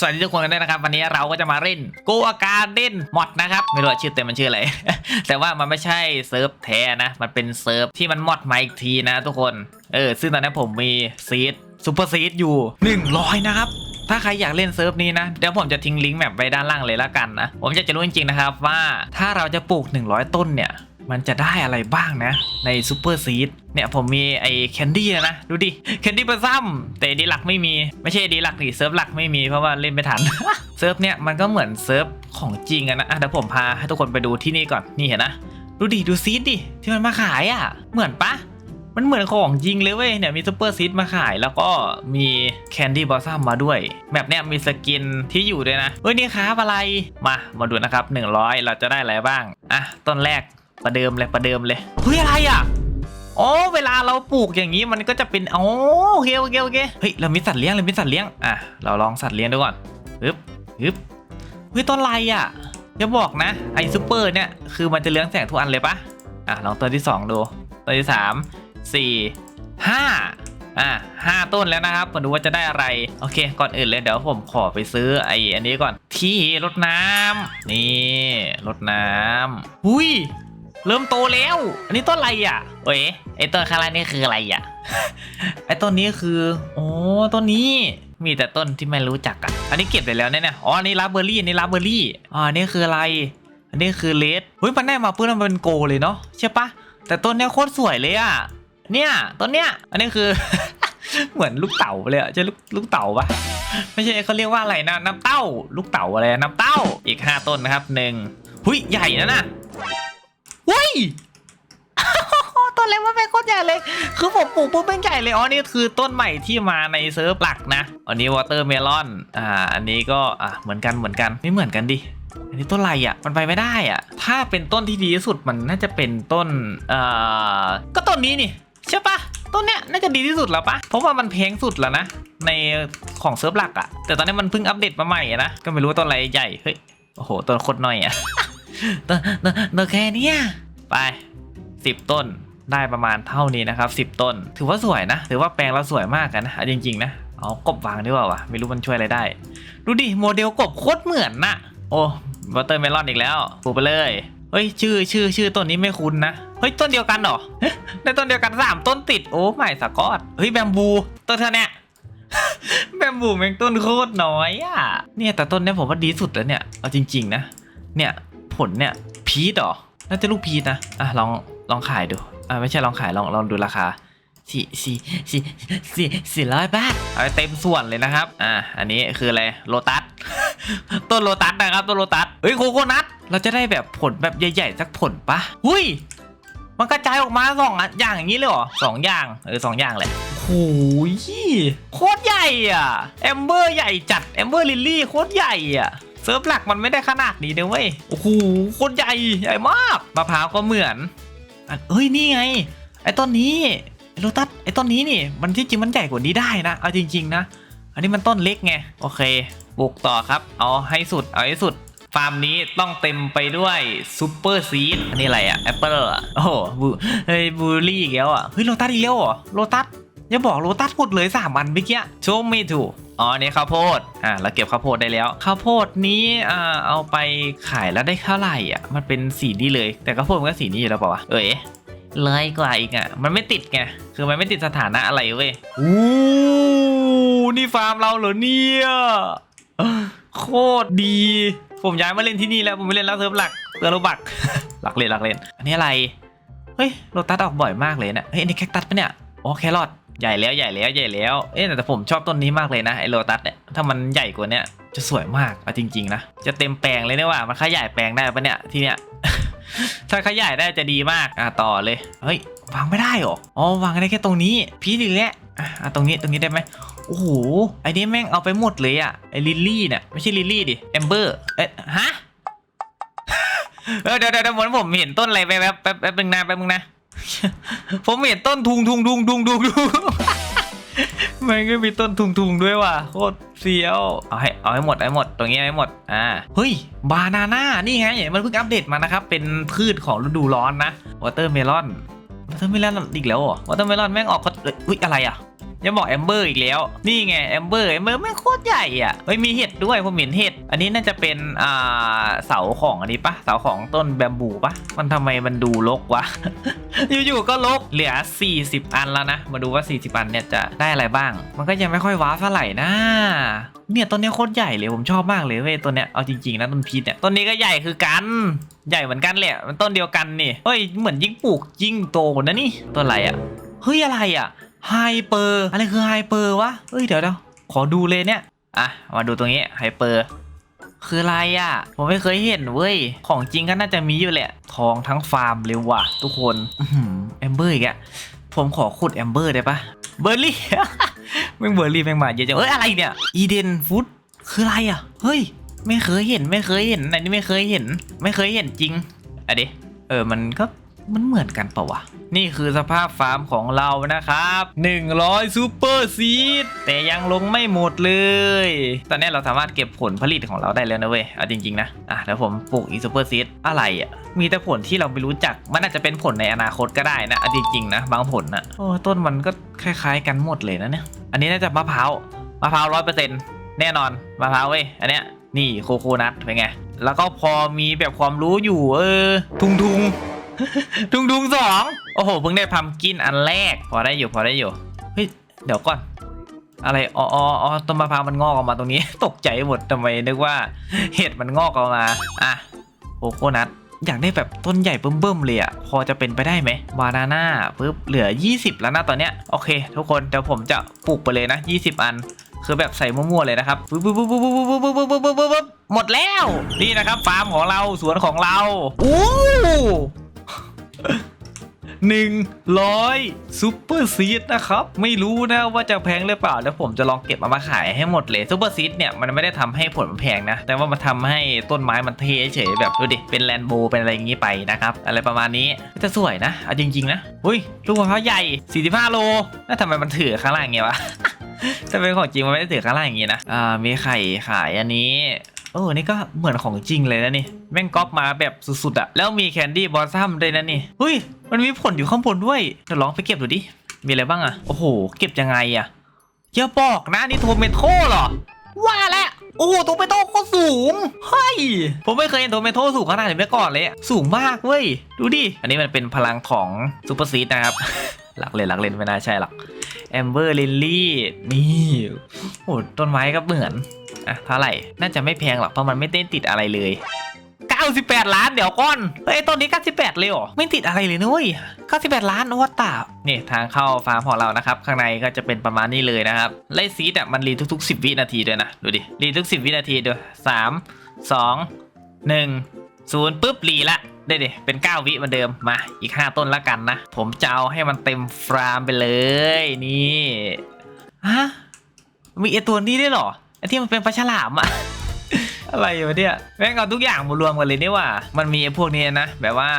สวัสดีทุกคนกันด้วยนะครับ วันนี้เราก็จะมาเล่นโกอาการเด่นมอดนะครับ ไม่รู้ชื่อเต็มมันชื่ออะไร แต่ว่ามันไม่ใช่เซิร์ฟแท้นะ มันเป็นเซิร์ฟที่มันมอดมาอีกทีนะทุกคน เออ ซึ่งตอนนี้ผมมีซีดซูเปอร์ซีดอยู่ 100 นะครับถ้าใครอยากเล่นเซิร์ฟนี้นะ เดี๋ยวผมจะทิ้งลิงก์แมปไว้ด้านล่างเลยละกันนะ ผมอยากจะรู้จริงๆนะครับว่าถ้าเราจะปลูก 100 ต้นเนี่ย มันจะได้อะไรบ้างนะในซูเปอร์ซีดเนี่ยผมมีไอ้แคนดี้นะ ดูดิแคนดี้เปอร์ซัมแต่ดีหลักไม่มี ไม่ใช่ดีหลักดิเซิร์ฟหลักไม่มีเพราะว่าเล่นไม่ทัน เซิร์ฟเนี่ยมันก็เหมือนเซิร์ฟของจริงอะนะเดี๋ยวผมพาให้ทุกคนไปดูที่นี่ก่อนนี่เห็นนะ ดูดิดูซีดดิที่มันมาขายอะเหมือนปะมันเหมือนของจริงเลยเว้ยเนี่ยมีซูเปอร์ซีดมาขายแล้วก็มีแคนดี้บอสซัมมาด้วยแบบเนี้ยมีสกินที่อยู่ด้วยนะเฮ้ยนี่ครับอะไรมามาดูนะครับ 100 เราจะได้อะไรบ้างอะต้นแรก ประเดิมเลยประเดิมเลยเฮ้ยอะไรอะอ๋อเวลาเราปลูกอย่างนี้มันก็จะเป็นอ๋อโอเคโอเคโอเคเฮ้ยเรามีสัตว์เลี้ยงเรามีสัตว์เลี้ยงอะเราลองสัตว์เลี้ยงดูก่อนฮึบฮึบเฮ้ยต้นอะไรอะอย่าบอกนะไอ้ซูเปอร์เนี่ยคือมันจะเลี้ยงแสงทุกอันเลยปะอะลองตัวที่สองดูตัวที่สามสี่ห้าอะห้าต้นแล้วนะครับมาดูว่าจะได้อะไรโอเค ก่อนอื่นเลยเดี๋ยวผมขอไปซื้อไอ้อันนี้ก่อนที่รดน้ำนี่รดน้ำหุย เริ่มโตแล้ว อันนี้ต้นอะไรอะเอ้ยไอ้ต้นข้างล่างนี่คืออะไรอะ ไอ้ต้นนี้คือโอ้ต้นนี้มีแต่ต้นที่ไม่รู้จักอะ อันนี้เก็บไปแล้วเนี่ยอ๋ออันนี้ลาเบอร์รี่อันนี้ลาเบอร์รี่อ๋ออันนี้คืออะไร อันนี้คือเลดเฮ้ยมันได้มาเพื่อมันเป็นโกเลยเนาะใช่ปะแต่ต้นเนี้ยโคตรสวยเลยอะ เนี่ยต้นเนี้ย อันนี้คือเหมือนลูกเต่าเลยอะใช่ลูกลูกเต่าปะไม่ใช่เขาเรียกว่าอะไรนะน้ำเต้า ลูกเต่าอะไรอะน้ำเต้าอีกห้าต้นนะครับหนึ่งหุยใหญ่นะน่ะหุ ยต้นเล็กมันเป็นโคตรใหญ่เลย คือผมปลูกปุ๊บเป็นใหญ่เลย อ๋อ นี่คือต้นใหม่ที่มาในเซิร์ฟหลักนะ อันนี้วอเตอร์เมลอน อ่า อันนี้ก็ อะเหมือนกัน เหมือนกัน ไม่เหมือนกันดิ อันนี้ต้นอะไรอะ มันไปไม่ได้อะ ถ้าเป็นต้นที่ดีที่สุดมันน่าจะเป็นต้น เอ่อ ก็ต้นนี้นี่ใช่ปะต้นเนี้ยน่าจะดีที่สุดแล้วปะเพราะว่ามันแพงสุดแล้วนะ ในของเซิร์ฟหลักอะ แต่ตอนนี้มันเพิ่งอัปเดตมาใหม่นะ ก็ไม่รู้ว่าต้นอะไรใหญ่ เฮ้ย โอ้โห ต้นโคตรน้อยอะต้นต้นแค่นี้ ไปสิบต้นได้ประมาณเท่านี้นะครับสิบต้น ถือว่าสวยนะ ถือว่าแปลงเราสวยมากกันนะจริง ๆ นะเอากบวางดีกว่าวะไม่รู้มันช่วยอะไรได้ ดูดิโมเดลกบโคตรเหมือนน่ะโอ้วอเตอร์เมลอนอีกแล้วปลูกไปเลยเฮ้ยชื่อชื่อชื่อต้นนี้ไม่คุ้นนะเฮ้ยต้นเดียวกันเหรอได้ต้นเดียวกันสามต้นติดโอ้ไม่สกอตเฮ้ยแบมบูต้นเท่าเนี้ยแบมบูแมงต้นโคตรน้อยอะเนี่ยแต่ต้นเนี้ยผมว่าดีสุดแล้วเนี่ยเอาจริง ๆ นะ เนี่ยผลเนี่ยพีชเหรอ น่าจะลูกพีชนะ อะลองลองขายดู อะไม่ใช่ลองขายลองลองดูราคาสี่สี่สี่สี่สี่ร้อยบาทเอาไปเต็มส่วนเลยนะครับ อ่า อันนี้คืออะไร โลตัส ต้นโลตัสนะครับ ต้นโลตัส เฮ้ยโคโคนัท เราจะได้แบบผลแบบใหญ่ๆ สักผลปะหุยมันกระจายออกมาสองอันอย่างอย่างนี้เลยเหรอสองอย่าง เออสองอย่างแหละโอ้ยโคตรใหญ่อะ แอมเบอร์ใหญ่จัด แอมเบอร์ลิลลี่โคตรใหญ่อะเซิร์ฟหลักมันไม่ได้ขนาดนี้นะเว้ยโอ้โหโคตรใหญ่ใหญ่มากมะพร้าวก็เหมือนอันเอ้ยนี่ไงไอ้ต้นนี้ไอ้โลตัสไอ้ต้นนี้นี่มันที่จริงมันใหญ่กว่านี้ได้นะเอาจริง ๆ นะ อันนี้มันต้นเล็กไงโอเคปลูกต่อครับ เอาให้สุดเอาให้สุดฟาร์มนี้ต้องเต็มไปด้วยซูเปอร์ซีดอันนี้อะไรอะแอปเปิลอะโอ้โหบูเฮ้ยบูลลี่อีกแล้วอะเฮ้ยโลตัสอีกแล้วเหรอโลตัส อย่าบอกโลตัสหมดเลยสามอันเมื่อกี้ชว์ไม่ถูกอ๋อนี่ข้าวโพดอ่าเราเก็บข้าวโพดได้แล้วข้าวโพดนี้อ่าเอาไปขายแล้วได้เท่าไหร่อะมันเป็นสีนี้เลย แต่ข้าวโพดมันก็สีนี้อยู่แล้วเปล่าวะเอ้ยเลยกว่าอีกอะ มันไม่ติดไงคือมันไม่ติดสถานะอะไรเว้ยอู้นี่ฟาร์มเราเหรอเนี่ยโคตรดี ผมย้ายมาเล่นที่นี่แล้วผมไม่เล่นแล้วเซิร์ฟหลักเตือนโลบักหลักเล่นหลักเล่นอันนี้อะไรเฮ้ยโลตัสออกบ่อยมากเลยเนะเฮ้ยอันนี้แคคตัสปะเนี่ยอ๋อแครอท ใหญ่แล้วใหญ่แล้วใหญ่แล้ว เอ๊ะแต่ผมชอบต้นนี้มากเลยนะไอโลตัสเนี่ยถ้ามันใหญ่กว่าเนี้ยจะสวยมากเอาจริงๆนะจะเต็มแปลงเลยเนี่ยว่ามันขยายแปลงได้ปะเนี่ยที่เนี้ยถ้าขยายได้จะดีมากอะต่อเลยเฮ้ยวางไม่ได้หรออ๋อวางได้แค่ตรงนี้ พีดีแล้วอะอะตรงนี้ตรงนี้ได้ไหมโอ้โหไอ้นี้แม่งเอาไปหมดเลยอะไอลิลลี่เนี่ยไม่ใช่ลิลลี่ดิแอมเบอร์เอ๊ะฮะเดี๋ยวเดี๋ยวเดี๋ยวมือนผมเห็นต้นอะไรแป๊บแป๊บแป๊บแป๊บนึงนะแป๊บนึงนะ ผมเห็นต้นทุงทุงทุงทุงทุงทุงมันก็มีต้นทุงทุงด้วยว่ะโคตรเฟี้ยวเอาให้เอาให้หมดเอาให้หมดตรงนี้เอาให้หมดอ่าเฮ้ยบานาน่านี่ไงมันเพิ่งอัปเดตมานะครับ เป็นพืชของฤดูร้อนนะวอเตอร์เมลอนวอเตอร์เมลอนอีกแล้วเหรอวอเตอร์เมลอนแม่งออกก็เอ้ยอุ๊ยอะไรอะ ยังบอกแอมเบอร์อีกแล้ว นี่ไงแอมเบอร์แอมเบอร์ไม่โคตรใหญ่อะเฮ้ยมีเห็ดด้วยผมเห็นเห็ด อันนี้น่าจะเป็นอ่าเสาของอันนี้ปะเสาของต้นแบมบูปะมันทำไมมันดูรกวะอยู่ๆก็ลกเหลือ 40 อันแล้วนะ มาดูว่า 40 อันเนี่ยจะได้อะไรบ้าง มันก็ยังไม่ค่อยว้าเท่าไหร่นะเนี่ยต้นนี้โคตรใหญ่เลยผมชอบมากเลยเว้ยต้นเนี้ยเอาจริงๆนะต้นพีชเนี่ยต้นนี้ก็ใหญ่คือกันใหญ่เหมือนกันแหละมันต้นเดียวกันนี่เฮ้ยเหมือนยิ่งปลูกยิ่งโตนะนี่ต้นอะไรอะ่ะเฮ้ยอะไรอะ่ะ ไฮเปอร์อะไรคือไฮเปอร์วะเฮ้ยเดี๋ยวเดี๋ยวขอดูเลยเนี่ยอะมาดูตรงนี้ไฮเปอร์คืออะไรอะ ผมไม่เคยเห็นเว้ย ของจริงก็น่าจะมีอยู่แหละ ทองทั้งฟาร์มเลยว่ะ ทุกคนแอมเบอร์อีกอะผมขอขุดแอมเบอร์ได้ปะเบอร์รี่แม่งเบอร์รี่แม่งมาเยอะจังเอ้ยอะไรเนี่ย อีเดนฟูดคืออะไรอะ เฮ้ย ไม่เคยเห็นไม่เคยเห็นอันนี้ไม่เคยเห็น ไม่เคยเห็นจริงอะเดเออมันก็ มันเหมือนกันเปล่าวะ นี่คือสภาพฟาร์มของเรานะครับ 100ซูเปอร์ซีดแต่ยังลงไม่หมดเลย ตอนนี้เราสามารถเก็บผลผลิตของเราได้แล้วนะเว้ยเอาจริงๆนะ อะแล้วผมปลูกอีซูเปอร์ซีดอะไรอะ มีแต่ผลที่เราไม่รู้จัก มันอาจจะเป็นผลในอนาคตก็ได้นะเอาจริงๆนะ บางผลนะโอ้ต้นมันก็คล้ายๆ กันหมดเลยนะเนี่ย อันนี้น่าจะมะพร้าว มะพร้าวร้อยเปอร์เซ็นต์แน่นอนมะพร้าวเว้ย อันเนี้ย นี่โคโคนัทเป็นไง แล้วก็พอมีแบบความรู้อยู่ เออ ทุงทุง ทุงทุงสองโอ้โหเพิ่งได้พัมกินอันแรก พอได้อยู่พอได้อยู่เฮ้ยเดี๋ยวก่อนอะไรอ๋ออ๋อออต้นมะพร้าวมันงอกออกมาตรงนี้ ตกใจหมดทำไมนึกว่าเห็ดมันงอกออกมาอะโคโคนัทอยากได้แบบต้นใหญ่เบิ่มๆเลยอะพอจะเป็นไปได้ไหมบานาน่าปึ๊บเหลือ 20 แล้วนะตอนเนี้ยโอเค ทุกคนเดี๋ยวผมจะปลูกไปเลยนะ 20 อัน คือแบบใส่มั่วๆเลยนะครับปึ๊บปึ๊บปึ๊บปึ๊บปึ๊บปึ๊บปึ๊บปึ๊บปึ๊บปึ๊บปึ๊บหมดแล้ว นี่นะครับฟาร์มของเราสวนของเราอู้ หนึ่งร้อยซูเปอร์ซีดนะครับ ไม่รู้นะว่าจะแพงหรือเปล่าแล้วผมจะลองเก็บเอามาขายให้หมดเลยซูเปอร์ซีดเนี่ยมันไม่ได้ทำให้ผลมันแพงนะ แต่ว่ามันทำให้ต้นไม้มันเทเฉยแบบดูดิ เป็นแลนโบเป็นอะไรอย่างนี้ไปนะครับ อะไรประมาณนี้จะสวยนะเอาจริง ๆ นะอุ้ยลูกมะพร้าวใหญ่ 45 โลแล้วทำไมมันถือข้างล่างอย่างเงี้ยวะถ้าเป็นของจริงมันไม่ได้ถือข้างล่างอย่างงี้นะอ่ามีไข่ขายอันนี้ โอ้นี่ก็เหมือนของจริงเลยนะนี่ แม่งก๊อปมาแบบสุดๆอะแล้วมีแคนดี้บอสซัมด้วยนะนี่เฮ้ย มันมีผลอยู่ข้างบนด้วยเดี๋ยวลองไปเก็บดูดิ มีอะไรบ้างอะโอ้โห เก็บยังไงอะอย่าบอกนะนี่โทเมโต้เหรอ ว่าแล้วโอ้โหโทเมโต้ก็สูงเฮ้ยผมไม่เคยเห็นโทเมโต้สูงขนาดนี้มาก่อนเลยอะสูงมากเว้ย ดูดิ อันนี้มันเป็นพลังของซูเปอร์ซีดนะครับ หลักเล่นหลักเล่นไม่น่าใช่หรอกแอมเบอร์ลิลลี่นี่โอ้ต้นไม้ก็เหมือน่ะเท่าไหร่ น่าจะไม่แพงหรอกเพราะมันไม่ได้ติดอะไรเลย 98 ล้านเดี๋ยวก่อนเฮ้ยต้นนี้ 98 เลยเหรอไม่ติดอะไรเลยนุ้ย98 ล้านโอ้ตานี่ทางเข้าฟาร์มของเรานะครับ ข้างในก็จะเป็นประมาณนี้เลยนะครับไล่ซีดอะมันรีทุก ๆ 10 วินาทีด้วยนะ ดูดิรีทุก 10 วินาทีด้วย3 2 1 0ปุ๊บรีละได้ดิเป็น 9 วิเหมือนเดิมมาอีก 5 ต้นละกันนะ ผมจะเอาให้มันเต็มฟาร์มไปเลยนี่ฮะมีไอตัวนี้ได้หรอ ไอ้ที่มันเป็นปลาฉลามอะ อะไรวะเนี่ยแม่งเอาทุกอย่างมารวมกันเลยนี่ว่า มันมีไอ้พวกนี้นะ แบบว่า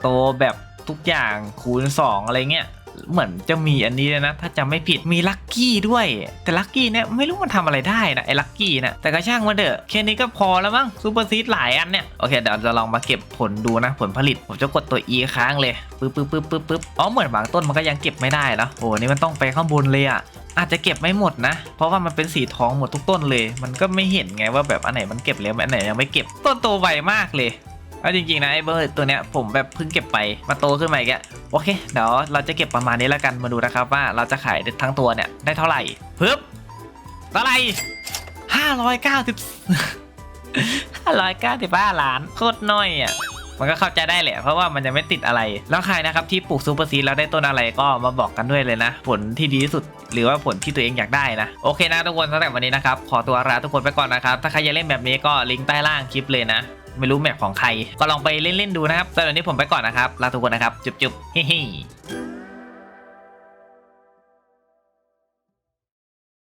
โตแบบทุกอย่างคูณ 2 อะไรเงี้ย เหมือนจะมีอันนี้ด้วยนะ ถ้าจำไม่ผิดมีลัคกี้ด้วย แต่ลัคกี้เนี่ยไม่รู้มันทำอะไรได้นะไอ้ลัคกี้นะแต่ก็ช่างมันเถอะแค่นี้ก็พอแล้วมั้งซูเปอร์ซีดหลายอันเนี่ยโอเคเดี๋ยวจะลองมาเก็บผลดูนะ ผลผลิตผมจะกดตัว E ค้างเลยปึ๊บปึ๊บปึ๊บปึ๊บปึ๊บอ๋อเหมือนบางต้นมันก็ยังเก็บไม่ได้นะโอ้นี่มันต้องไปข้างบนเลยอะอาจจะเก็บไม่หมดนะ เพราะว่ามันเป็นสีทองหมดทุกต้นเลย มันก็ไม่เห็นไงว่าแบบอันไหนมันเก็บแล้วอันไหนยังไม่เก็บต้นโตไวมากเลย เอาจริงๆนะไอ้เบอร์ตัวเนี้ยผมแบบเพิ่งเก็บไปมาโตขึ้นมาอีกแล้วโอเคเดี๋ยวเราจะเก็บประมาณนี้แล้วกันมาดูนะครับว่าเราจะขายทั้งตัวเนี่ยได้เท่าไหร่ปึ๊บเท่าไหร่ห้าร้อยเก้าสิบห้าร้อยเก้าสิบห้าล้านโคตรน้อยอะมันก็เข้าใจได้แหละเพราะว่ามันจะไม่ติดอะไร แล้วใครนะครับที่ปลูกซูเปอร์ซีดแล้วได้ต้นอะไรก็มาบอกกันด้วยเลยนะ ผลที่ดีที่สุด หรือว่าผลที่ตัวเองอยากได้นะ โอเคนะทุกคนสำหรับวันนี้นะครับ ขอตัวลาทุกคนไปก่อนนะครับ ถ้าใครอยากเล่นแบบนี้ก็ลิงก์ใต้ล่างคลิปเลยนะ ไม่รู้แมปของใคร ก็ลองไปเล่นๆดูนะครับสำหรับวันนี้ผมไปก่อนนะครับลาทุกคนนะครับจุ๊บๆเฮ้